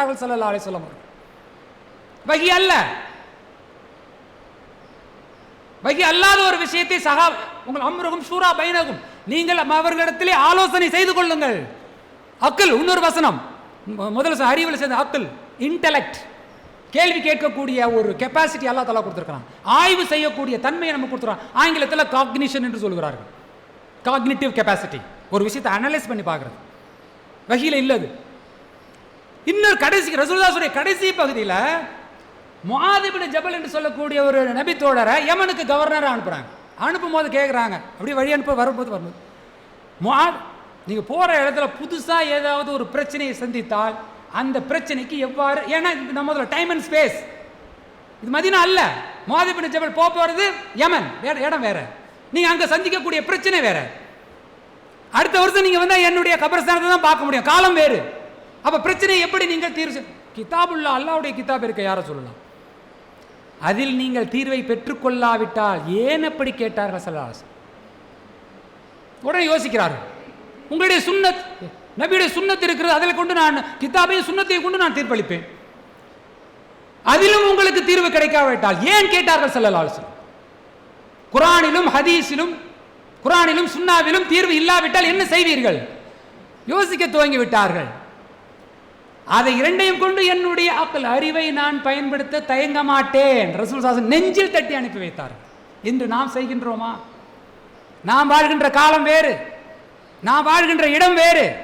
சல்லா அலிஸ்லாம் வகி அல்ல. வகி அல்லாத ஒரு விஷயத்தை சகா உங்கள் அம்ருகும் சூரா பைனகும். நீங்கள் அவர்களிடத்திலே ஆலோசனை செய்து கொள்ளுங்கள். அக்கல் இன்னொரு வசனம். முதல் அறிவில் சேர்ந்த அக்கல் இன்டலெக்ட் கேள்வி கேட்கக்கூடிய ஒரு கெப்பாசிட்டி அல்லா தலா கொடுத்துருக்கிறான். ஆய்வு செய்யக்கூடிய தன்மையை நம்ம கொடுத்துருக்கான் ஆங்கிலத்தில் காக்னிஷன் என்று சொல்கிறார்கள் காக்னிட்டிவ் கெப்பாசிட்டி ஒரு விஷயத்தை அனலைஸ் பண்ணி பார்க்குறது. வகையில் இல்லது இன்னொரு கடைசி ரசூல்தாசுடைய கடைசி பகுதியில் முஆதிபின் ஜபல் என்று சொல்லக்கூடிய ஒரு நபி தோழரை யமனுக்கு கவர்னராக அனுப்புகிறாங்க அனுப்பும் போது கேட்குறாங்க அப்படியே வழி அனுப்ப வரும்போது வரும்போது மா நீங்கள் போகிற இடத்துல புதுசாக ஏதாவது ஒரு பிரச்சனையை சந்தித்தால் அந்த பிரச்சனைக்கு எவ்வாறு ஏன்னா இந்த நம்ம முதல்ல டைம் அண்ட் ஸ்பேஸ் இது மதினா அல்ல. முஆதிபின் ஜபல் போக போகிறது யமன் வேற இடம் வேற. நீங்கள் அங்கே சந்திக்கக்கூடிய பிரச்சனை வேற. அடுத்த வருஷம் நீங்கள் வந்து என்னுடைய கபரஸ்தானத்தை தான் பார்க்க முடியும். காலம் வேறு. அப்போ பிரச்சனை எப்படி நீங்கள் தீர்வு கிதாபுல்லா அல்லாவுடைய கிதாப் இருக்க யாரை சொல்லலாம்? அதில் நீங்கள் தீர்வை பெற்றுக்கொள்ளாவிட்டால் ஏன் அப்படி கேட்டார்கள் சல்லாஸ் உடனே யோசிக்கிறார்கள். உங்களுடைய சுண்ணத் நபியுடைய சுண்ணத் இருக்கிறது அதில் கொண்டு நான் கிதாபையும் சுண்ணத்தையும் கொண்டு நான் தீர்ப்பளிப்பேன். அதிலும் உங்களுக்கு தீர்வு கிடைக்காவிட்டால் ஏன் கேட்டார்கள் சல்லல்லாஹு குரானிலும் ஹதீஸிலும் குரானிலும் சுண்ணாவிலும் தீர்வு இல்லாவிட்டால் என்ன செய்வீர்கள்? யோசிக்க துவங்கி விட்டார்கள் அதை இரண்டையும் கொண்டு என்னுடைய அக்கல் அறிவை நான் பயன்படுத்த தயங்க மாட்டேன். ரசூல் சாசன் நெஞ்சில் தட்டி அனுப்பி வைத்தார். இன்று நாம் செய்கின்றோமா? நாம் வாழ்கின்ற காலம் வேறு. நாம் வாழ்கின்ற இடம் வேறு.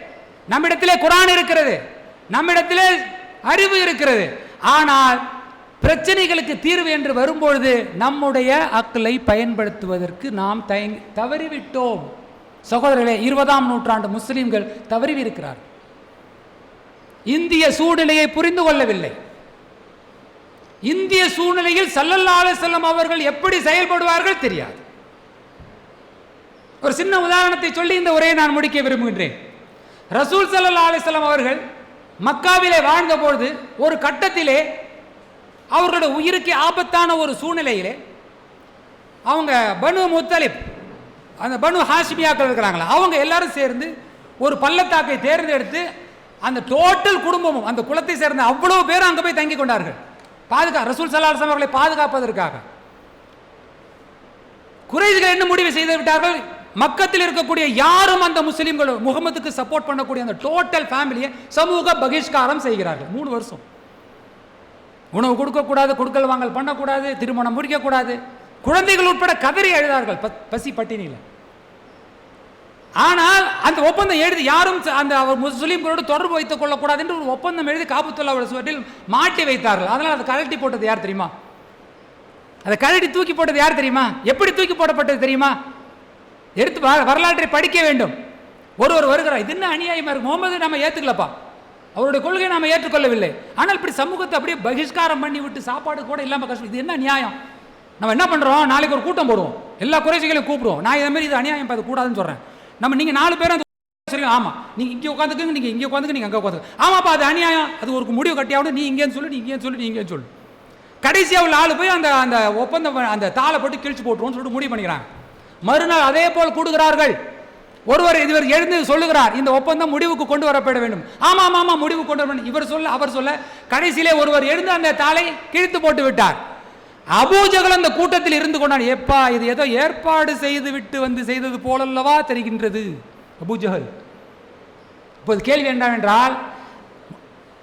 நம்மிடத்திலே குரான் இருக்கிறது. நம்மிடத்திலே அறிவு இருக்கிறது. ஆனால் பிரச்சனைகளுக்கு தீர்வு என்று வரும்பொழுது நம்முடைய அக்களை பயன்படுத்துவதற்கு நாம் தயங்கி தவறிவிட்டோம். சகோதரர்களே இருபதாம் நூற்றாண்டு முஸ்லீம்கள் தவறிவிருக்கிறார் இந்திய சூழ்நிலையை புரிந்து கொள்ளவில்லை. இந்திய சூழ்நிலையில் சல்லல்லா செல்லம் அவர்கள் எப்படி செயல்படுவார்கள் தெரியாது. ஒரு சின்ன உதாரணத்தை சொல்லி இந்த உரையை நான் முடிக்க விரும்புகின்றேன். ரசூல் ஸல்லல்லாஹு அலைஹி அவர்கள் மக்காவிலே வாழ்ந்த பொழுது ஒரு கட்டத்திலே அவர்களுடைய உயிருக்கு ஆபத்தான ஒரு சூழ்நிலையிலே அவங்க பனு முத்தலிப் அந்த பனு ஹாஷ்மியாக்கள் இருக்கிறாங்களா அவங்க எல்லாரும் சேர்ந்து ஒரு பள்ளத்தாக்கை தேர்ந்தெடுத்து அந்த டோட்டல் குடும்பமும் அந்த குலத்தை சேர்ந்த அவ்வளவு பேரும் அங்கே போய் தங்கி கொண்டார்கள். பாதுகா ரசூல் சல்லா அவர்களை பாதுகாப்பதற்காக. குறைதிகள் என்ன முடிவு செய்து விட்டார்கள்? மக்கத்தில் இருக்கக்கூடிய யாரும் அந்த முஸ்லீம்களும் முகமதுக்கு சப்போர்ட் பண்ணக்கூடிய அந்த டோட்டல் ஃபேமிலியை சமூக பகிஷ்காரம் செய்கிறார்கள். மூணு வருஷம். உணவு கொடுக்கக்கூடாது கொடுக்கல் வாங்கல் பண்ணக்கூடாது திருமணம் முடிக்கக்கூடாது. குழந்தைகள் உட்பட கதறி எழுதார்கள் பசி பட்டினியில். ஆனால் அந்த ஒப்பந்தம் எழுதி யாரும் அந்த அவர் முஸ்லீம்களோடு தொடர்பு வைத்துக் கொள்ளக்கூடாது என்று ஒரு ஒப்பந்தம் எழுதி காபத்துல்லா சுவற்றில் மாட்டி வைத்தார்கள். அதனால் அதை கழட்டி போட்டது யார் தெரியுமா? அதை கழட்டி தூக்கி போட்டது யார் தெரியுமா? எப்படி தூக்கி போடப்பட்டது தெரியுமா? எடுத்து வரலாற்றை படிக்க வேண்டும். ஒருவர் வருகிறார். இது என்ன அநியாயமா இருக்கு? முகமது நம்ம ஏத்துக்கலப்பா. அவருடைய கொள்கையை நாம ஏற்றுக்கொள்ளவில்லை. ஆனால் இப்படி சமூகத்தை அப்படியே பகிஷ்காரம் பண்ணி விட்டு சாப்பாடு கூட இல்லாம கஷ்டம். இது என்ன நியாயம் நம்ம என்ன பண்றோம்? நாளைக்கு ஒரு கூட்டம் போடுவோம். எல்லா குறைச்சிகளையும் கூப்பிடுவோம். நான் இதே மாதிரி இது அநியாயம் அது கூடாதுன்னு சொல்றேன். நம்ம நீங்கள் நாலு பேரும் அந்த சரி ஆமாம் நீங்கள் இங்கே உட்காந்துக்குங்க நீங்கள் இங்கே உட்காந்துக்கு நீங்க அங்கே உட்காந்து ஆமாப்பா அது அநியாயம். அது ஒரு முடிவு கட்டியாவது நீ இங்கேன்னு சொல்லு நீ இங்கேன்னு சொல்லு நீ இங்கேன்னு சொல்லு. கடைசியாக உள்ள ஆள் போய் அந்த அந்த ஒப்பந்தம் அந்த தாளை போட்டு கிழிச்சு போட்டுருவோம்னு சொல்லிட்டு முடிவு பண்ணிக்கிறாங்க. மறுநாள் அதே போல் கூடுகிறார்கள். ஒருவர் இவர் எழுந்து சொல்லுகிறார் இந்த ஒப்பந்தம் முடிவுக்கு கொண்டு வரப்பட வேண்டும். ஆமாம் ஆமாம் முடிவு கொண்டு வர வேண்டும். இவர் சொல்ல அவர் சொல்ல கடைசியிலே ஒருவர் எழுந்து அந்த தாளை கிழித்து போட்டு விட்டார். அபூஜகல் அந்த கூட்டத்தில் இருந்து கொண்டான். எப்பா இது ஏதோ ஏற்பாடு செய்து விட்டு வந்து செய்தது போலல்லவா தெரிகின்றது? அபூஜகல் இப்போது கேள்வி என்னவென்றால்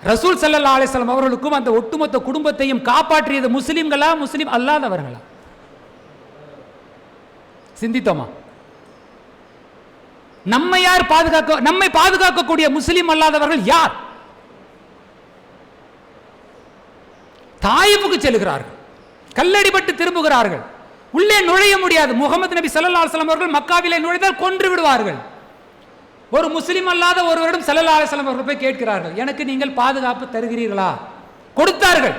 ரசூல் சல்லா அலிஸ்லாம் அவர்களுக்கும் அந்த ஒட்டுமொத்த குடும்பத்தையும் காப்பாற்றியது முஸ்லிம்களா முஸ்லிம் அல்லாதவர்களா? சிந்தித்தோமா? நம்மை யார் பாதுகாக்க நம்மை பாதுகாக்கக்கூடிய முஸ்லிம் அல்லாதவர்கள் யார்? தாயிப்புக்கு செல்கிறார்கள். கல்லடிபட்டு திரும்புகிறார்கள். உள்ளே நுழைய முடியாது. முகமது நபி ஸல்லல்லாஹு அலைஹி அவர்கள் மக்காவிலே நுழைந்தால் கொன்று விடுவார்கள். ஒரு முஸ்லீம் அல்லாத ஒருவரிடம் சல்லா அலைஹி அவர்கள் போய் கேட்கிறார்கள். எனக்கு நீங்கள் பாதுகாப்பு தருகிறீர்களா? கொடுத்தார்கள்.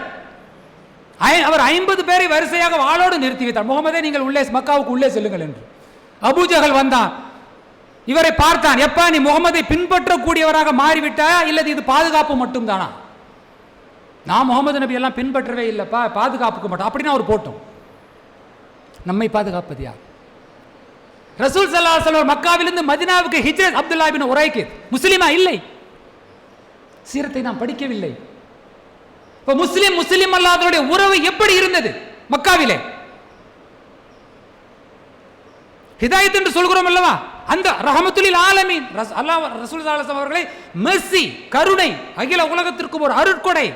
ஐ- அவர் ஐம்பது பேரை வரிசையாக வாளோடு நிறுத்தி வைத்தார். முகமதே நீங்கள் உள்ளே மக்காவுக்கு உள்ளே செல்லுங்கள் என்று. அபூஜகல் வந்தான். இவரை பார்த்தான். எப்பா நீ முகமதை பின்பற்றக்கூடியவராக மாறிவிட்டாயா? இல்லது இது பாதுகாப்பு மட்டும்தானா? நான் முகமது நபி எல்லாம் பின்பற்றவே இல்லைப்பா பாதுகாப்புக்கு மட்டும். அப்படின்னா அவர் போட்டோம். நம்மை பாதுகாப்பது யார்? ரசூல் ஸல்லல்லாஹு மக்காவிலிருந்து மதினாவுக்கு ஹிஜ்ரத் அப்துல்லா பின் உரைக்கு. முஸ்லீமா இல்லை. சீரத்தை நாம் படிக்கவில்லை. இப்போ முஸ்லீம் முஸ்லிம் அல்லாதவருடைய உறவு எப்படி இருந்தது மக்காவிலே? ஹிதாயத் என்று சொல்கிறோம் அல்லவா? அந்த ரஹமத்துலில் ஆலமீன். அல்லாஹ் ரசூல் சாலசம் அவர்களை மெர்சி கருணை அகில உலகத்திற்கு ஒரு அருட்கொடை.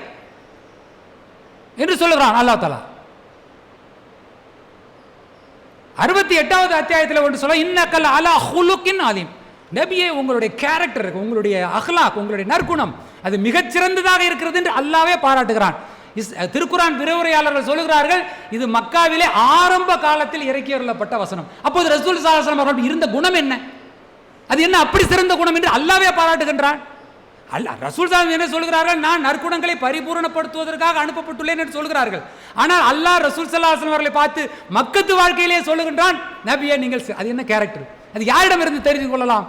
என்று சொல்லுகிறான் அல்லாஹ் தலா அறுபத்தி எட்டாவது அத்தியாயத்தில் ஒன்று சொல்ல இன்னக்கல் அலா ஹுலுக்கின் ஆலிம் நபியே உங்களுடைய கேரக்டர் உங்களுடைய அஹ்லாக் உங்களுடைய நற்குணம் அது மிகச்சிறந்ததாக இருக்கிறது என்று அல்லாவே பாராட்டுகிறான். இஸ் திருக்குரான் விரைவுரையாளர்கள் சொல்லுகிறார்கள் இது மக்காவிலே ஆரம்ப காலத்தில் இறக்கி வரப்பட்ட வசனம். அப்போது ரசூல் சாஹம் அவர்கள் இருந்த குணம் என்ன? அது என்ன அப்படி சிறந்த குணம் என்று அல்லாவே பாராட்டுகின்றான்? அல்ல ரசூல் சாமி என்ன சொல்கிறார்கள் நான் நற்குணங்களை பரிபூரணப்படுத்துவதற்காக அனுப்பப்பட்டுள்ளேன் என்று சொல்கிறார்கள் ஆனால் அல்லாஹ் ரசூல் சல்லாஹன் அவர்களை பார்த்து மக்கத்து வாழ்க்கையிலே சொல்லுகின்றான் நபியா நீங்கள் அது என்ன கேரக்டர் அது யாரிடம் இருந்து தெரிந்து கொள்ளலாம்?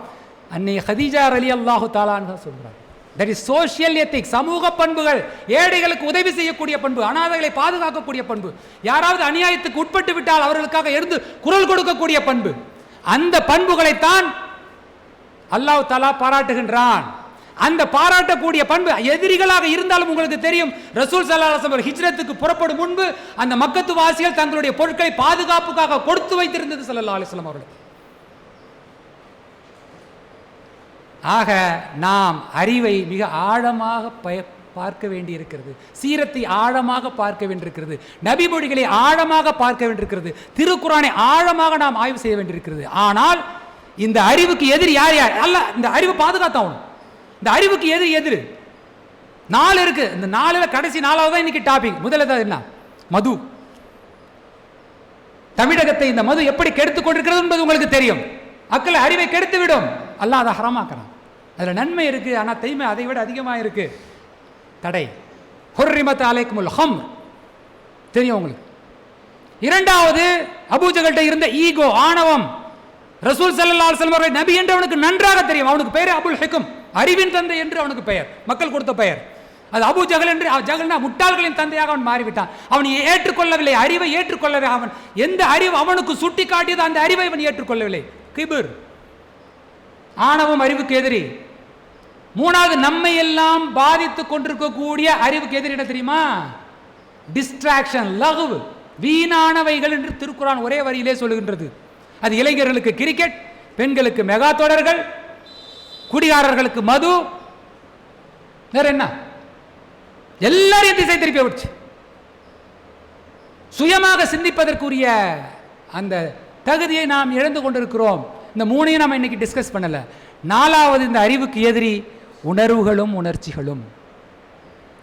அன்னை ஹதீஜா அலி அல்லாஹு தாலான்னு சொல்கிறார். தட் இஸ் சோஷியல் எத்திக் சமூக பண்புகள் ஏழைகளுக்கு உதவி செய்யக்கூடிய பண்பு அனாதைகளை பாதுகாக்கக்கூடிய பண்பு யாராவது அநியாயத்துக்கு உட்பட்டு விட்டால் அவர்களுக்காக எழுந்து குரல் கொடுக்கக்கூடிய பண்பு. அந்த பண்புகளைத்தான் அல்லாஹ் தாலா பாராட்டுகின்றான். அந்த பாராட்டக்கூடிய பண்பு எதிரிகளாக இருந்தாலும் உங்களுக்கு தெரியும். ரசூல் சல்லாஹம் ஹிஜ்ரத்துக்கு புறப்படும் முன்பு அந்த மக்கத்து வாசிகள் தங்களுடைய பொருட்களை பாதுகாப்புக்காக கொடுத்து வைத்திருந்தது சல்லா அலிஸ்லாம் அவர்கள் ஆக நாம் அறிவை மிக ஆழமாக பய பார்க்க வேண்டியிருக்கிறது. சீரத்தை ஆழமாக பார்க்க வேண்டியிருக்கிறது. நபிமொழிகளை ஆழமாக பார்க்க வேண்டியிருக்கிறது. திருக்குறானை ஆழமாக நாம் ஆய்வு செய்ய வேண்டியிருக்கிறது. ஆனால் இந்த அறிவுக்கு எதிரி யார் யார்? அல்ல இந்த அறிவை பாதுகாத்தாகணும் இந்த அறிவுக்கு எது எது நாலு இருக்கு. இந்த நாலுல கடைசி நாலாவது தான் இன்னைக்கு டாபிக் முதல்ல என்ன? மது. தமிழகத்தை இந்த மது எப்படி கெடுத்து கொண்டிருக்கிறது என்பது உங்களுக்கு தெரியும். அக்களை அறிவை கெடுத்து விடும் அல்ல அதை ஹராமாக்கிறான். அதுல நன்மை இருக்கு ஆனா தீமை அதை விட அதிகமா இருக்கு. தடை. ஹொர்ரிமத் அலைக்குமுல் ஹம் தெரியும் உங்களுக்கு? இரண்டாவது அபூஜகல்ட்ட இருந்த ஈகோ ஆணவம். ரசூல் சல்லா செல்வரை நபி என்று அவனுக்கு நன்றாக தெரியும். அவனுக்கு பேரு அபுல் ஹெக்கும் அறிவின் தந்தை என்று அவனுக்கு பெயர். மக்கள் கொடுத்த பெயர். அது அபு ஜகல் என்று ஜகல்னா முட்டாள்களின் தந்தையாக அவன் மாறிவிட்டான். அவன் ஏற்றுக்கொள்ளவில்லை அறிவை ஏற்றுக்கொள்ளவே அவன் எந்த அறிவு அவனுக்கு சுட்டி காட்டியதோ அந்த அறிவை அவன் ஏற்றுக்கொள்ளவில்லை. கிபிர். ஆணவம் அறிவுக்கு எதிரி. மூணாவது நம்மை எல்லாம் பாதித்து கொண்டிருக்கக்கூடிய அறிவுக்கு எதிரி என்ன தெரியுமா? டிஸ்ட்ராக்ஷன் லகுவு. வீணானவைகள் என்று திருக்குறான் ஒரே வரியிலே சொல்லுகின்றது. அது இளைஞர்களுக்கு கிரிக்கெட் பெண்களுக்கு மெகா தொடர்கள் குடிகாரர்களுக்கு மது வேற என்ன? எல்லாரையும் திசை திருப்பி விடுச்சு சுயமாக சிந்திப்பதற்குரிய அந்த தகுதியை நாம் இழந்து கொண்டிருக்கிறோம். இந்த மூணையும் நம்ம இன்னைக்கு டிஸ்கஸ் பண்ணல. நாலாவது இந்த அறிவுக்கு எதிரி உணர்வுகளும் உணர்ச்சிகளும்.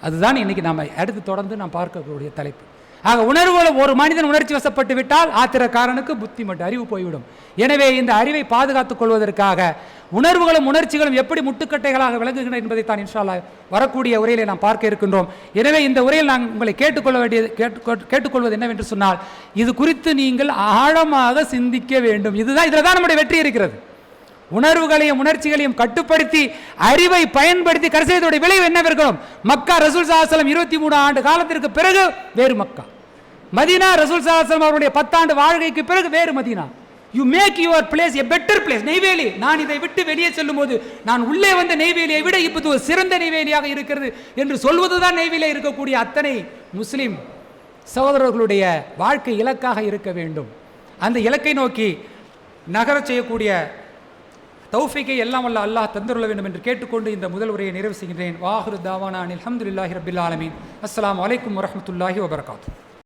அதுதான் இன்னைக்கு நாம் அடுத்து தொடர்ந்து நாம் பார்க்கக்கூடிய தலைப்பு. ஆக உணர்வுகள் ஒரு மனிதன் உணர்ச்சி வசப்பட்டு விட்டால் ஆத்திரக்காரனுக்கு புத்தி மட்டும் அறிவு போய்விடும். எனவே இந்த அறிவை பாதுகாத்துக் கொள்வதற்காக உணர்வுகளும் உணர்ச்சிகளும் எப்படி முட்டுக்கட்டைகளாக விளங்குகின்றன என்பதை தான் இன்ஷால்லா வரக்கூடிய உரையிலே நாம் பார்க்க இருக்கின்றோம். எனவே இந்த உரையில் நான் உங்களை கேட்டுக்கொள்ள வேண்டியது கேட்டு- கேட்டுக்கொள்வது என்னவென்று சொன்னால் இது குறித்து நீங்கள் ஆழமாக சிந்திக்க வேண்டும். இதுதான் இதில் தான் நம்முடைய வெற்றி இருக்கிறது. உணர்வுகளையும் உணர்ச்சிகளையும் கட்டுப்படுத்தி அறிவை பயன்படுத்தி கடைசியதோட விளைவு என்னவிருக்கணும் மக்கா ரசூல் சாஹலம் இருபத்தி மூணு ஆண்டு காலத்திற்கு பிறகு வேறு மக்கா. மதீனா ரசூல் சாஹலம் அவருடைய பத்தாண்டு வாழ்க்கைக்கு பிறகு வேறு Medina. You make your place a better place Neyveli நான் இதை விட்டு வெளியே செல்லும் போது நான் உள்ளே வந்த நெய்வேலியை விட இப்போது ஒரு சிறந்த நெய்வேலியாக இருக்கிறது என்று சொல்வதுதான் நெய்வேலியில் இருக்கக்கூடிய அத்தனை முஸ்லீம் சகோதரர்களுடைய வாழ்க்கை இலக்காக இருக்க வேண்டும். அந்த இலக்கை நோக்கி நகரச் செய்யக்கூடிய தௌஃபிக்கை எல்லாம் வல்ல அல்லாஹ் தந்துள்ள வேண்டும் என்று கேட்டுக்கொண்டு இந்த முதல் உரையை நிறைவு செய்கின்றேன். வாஹிரு தாவானா அனில் அல்ஹம்துலில்லாஹி ரபில் ஆலமீன். அஸ்லாம் அலைக்கும் வரமத்துல்லாஹி வபர்காத்து.